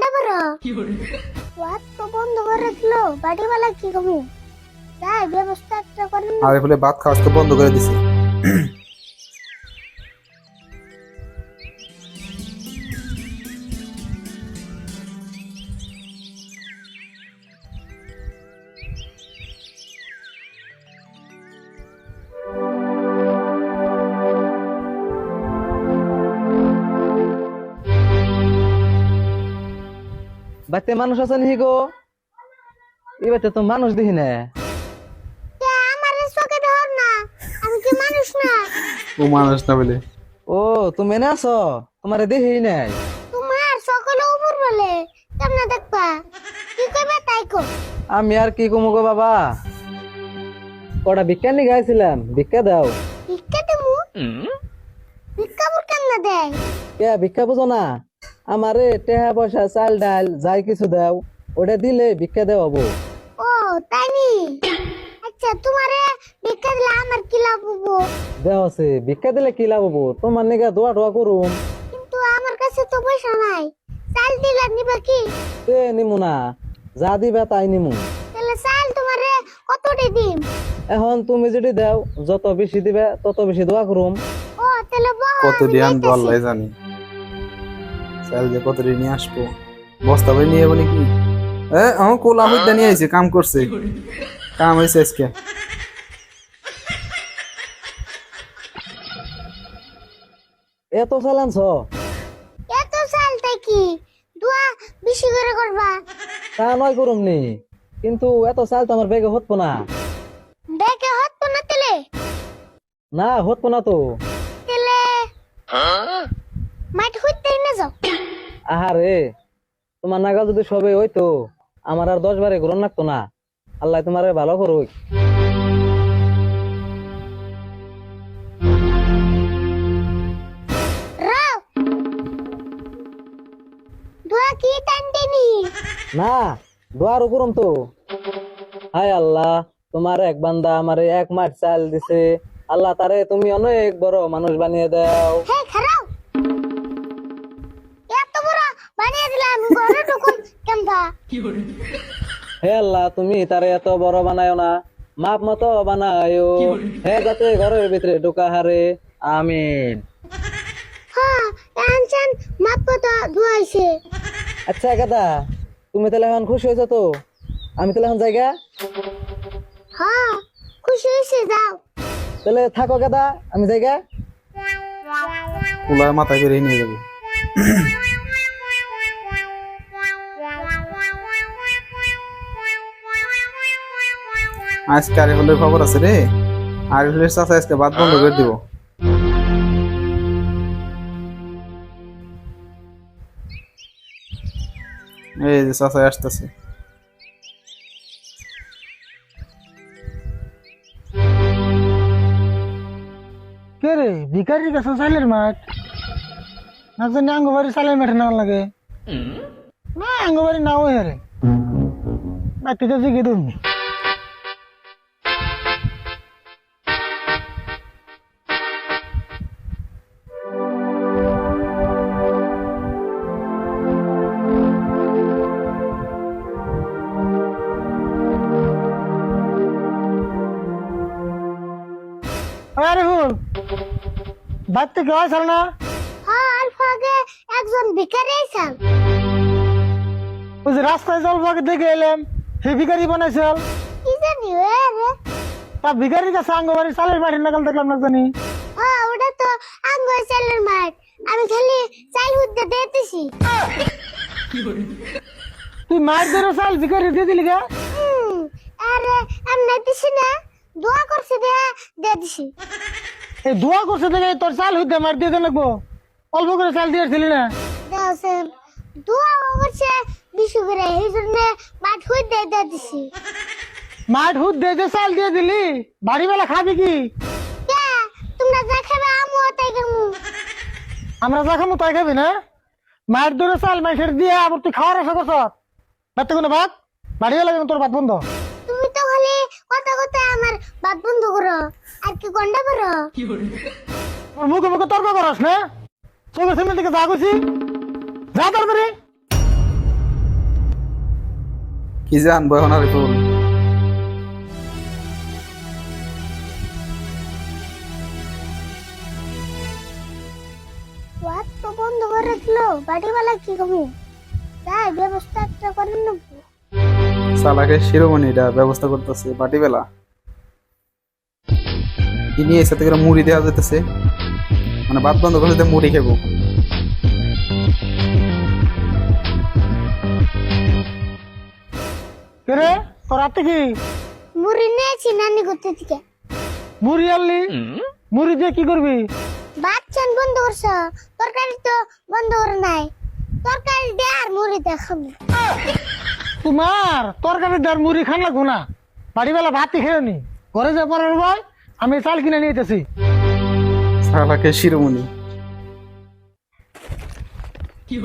বড়। ওয়াত তো বন্ধ করে দিল বাড়িওয়ালা কি কমু? তাই ব্যবস্থা একটা করেন আরে বলে ভাত খাওয়া তো বন্ধ করে দিছে। বাড়িতে মানুষ আছে নি গো? এই বাড়িতে তো মানুষ দেখি না। আমার চোখে ধর না। আমি কি মানুষ না? ও মানুষ না বলে। ও তুমি আছো? তোমারে দেখি নাই। তোমার সকলে উপর বলে। কেমনে দেখবা? কি কইবে তাই কো আমি আর কি কমু গো বাবা? কটা গাইছিলাম ভিক্ষা দাও। ভিক্ষা দেমু ভিক্ষা বুর কেমনে দেয়? কে ভিক্ষা বুঝো না। আমারে টেহা পয়সা চাল ডাল যাই কিছু দাও ওটা দিলে ভিক্ষা দেওয়া হব। ও তাই নি? আচ্ছা তোমারে ভিক্ষা দিলে আমার কি লাভ হব? দেওয়া আছে ভিক্ষা দিলে কি লাভ হব? তোমার নিগা দোয়া টোয়া করুম। কিন্তু আমার কাছে তো পয়সা নাই। চাল দিলে নিবা কি? এ নিমু না। যা দিবা তাই নিমু। তাহলে চাল তোমারে কতটি দিম? এখন তুমি যদি দাও যত বেশি দিবে তত বেশি দোয়া করুম। ও তাহলে কত আমি দিয়ে আনব যাইতাছি। আল্লাহ জানি। চাল যে কত নিয়ে আসব। বস্তা করে নিয়ে যাব নাকি এ আমার কোল আমি নিয়ে আইছে কাম করছে। কাম হয়েছে আজকে। এত চাল আনছ? এত চাল তাই কি? দোয়া বেশি করে করবা। তা নয় করুম নি কিন্তু এত চাল তো আমার বেগে হতো না। দেখে হত না তেলে? না হতো না তো। তেলে? হইতে যাও আহারে তোমার নাগাল যদি সবে হইতো আমার আর দশ বারে গ্রহণ লাগতো না। আল্লাহ তোমারে ভালো করুক। রাও! দোয়া কি টানতেনি না দোয়ারও করুম তো। হায় আল্লাহ তোমার এক বান্দা আমারে এক মাঠ চাল দিছে। আল্লাহ তারে তুমি অনেক বড় মানুষ বানিয়ে দাও। হে আল্লাহ তুমি তারে এত বড় বানায়ো না। মাপ মতো বানায়ো হে যাতে ঘরের ভিতরে ঢোকা হারে। আমিন। হ্যাঁ মাপ কত ধুয়াইছে। আচ্ছা গাদা তুমি তাহলে এখন খুশি হয়েছো তো? আমি তাহলে এখন জায়গা? হ্যাঁ খুশি হয়েছে যাও। তাহলে থাকো গাদা আমি জায়গা? কুলার মাথায় করে নিয়ে যাব। আজকে আরিফুলের খবর আছে রে? আরিফুলের চাচা আজকে বাদ বন্ধ করে দিব। এই যে চাচা আসতেছে। কে রে? ভিকারির কাছে চাইলের মাঠ? না জানি আঙ্গবাড়ি চালের মাঠে না লাগে। না আঙ্গবাড়ি নাও হেরে বাকিটা জিগে দিন ফুল বাড়তে কেউ আসল না? হ্যাঁ একজন ভিখারি আইসাল ওই যে রাস্তায় জল ফাঁকে দেখে এলাম হে বানাইছিল কি জানি রে তা ভিকারির কাছে আঙ্গবাড়ি চালের মাঠে নাগাল দেখলাম না জানি। হ্যাঁ ওটা তো আঙ্গ চালের মাঠ। আমি খালি চাল হুদ্দে দিতেছি তুই মাঠ ধরে চাল ভিকারি দিয়ে দিলি গা? আরে আমি দিছি না। দোয়া করছে দে দে দিছি। এই দোয়া করছে দেখে তোর চাল হইতে মার দিয়ে লাগবো। অল্প করে চাল দিয়ে আসছিলি না? দেওছে দোয়া করছে বিশু করে এই জন্য মাঠ হুদ্দে দে দিছি। মাঠ হুদ দিয়ে যে চাল দিয়ে দিলি বাড়ি বেলা খাবি কি? কে? তোমরা যা খাবে আমু তাই আমরা যা খামো তাই খাবি না? মাঠ ধরে চাল মাইসের দিয়ে আবার তুই খাওয়ার আশা করছ? বাড়তে কোনো ভাত? বাড়ি বেলা তোর ভাত বন্ধ। কথা কথা আমার বাদ বন্ধ করো? আর কি গন্ডা করো? তোর মুখে মুখে তর্ক করস না? চোখের সামনে থেকে যা করছি। যা তাড়াতাড়ি। কি এখন আর ফুল ওয়াত তো বন্ধ করে রাখল বাড়িওয়ালা কি কমু? যাই ব্যবস্থা একটা করে নেব। সালাকে শিরোমণিটা ব্যবস্থা করতেছে বাটি বেলা কি নিয়ে এসে থেকে মুড়ি দেওয়া যেতেছে মানে ভাত বন্ধ করে মুড়ি খেবো। রে? তোর হাতে কি? মুড়ি নিয়েছি নানি করতে থেকে। মুড়ি আনলি? মুড়ি দিয়ে কি করবি? বাচ্চান বন্ধ করছ? তরকারি তো বন্ধ করে নাই। তরকারি দে আর মুড়ি দেখাবো। তোমার তরকারি দার মুড়ি খান লাগবো না বাড়িবেলা ভাতই খেয়ে নি। ঘরে যে পরের ভাই আমি চাল কিনে নিয়েছি শালাকে শিরোমণি। কি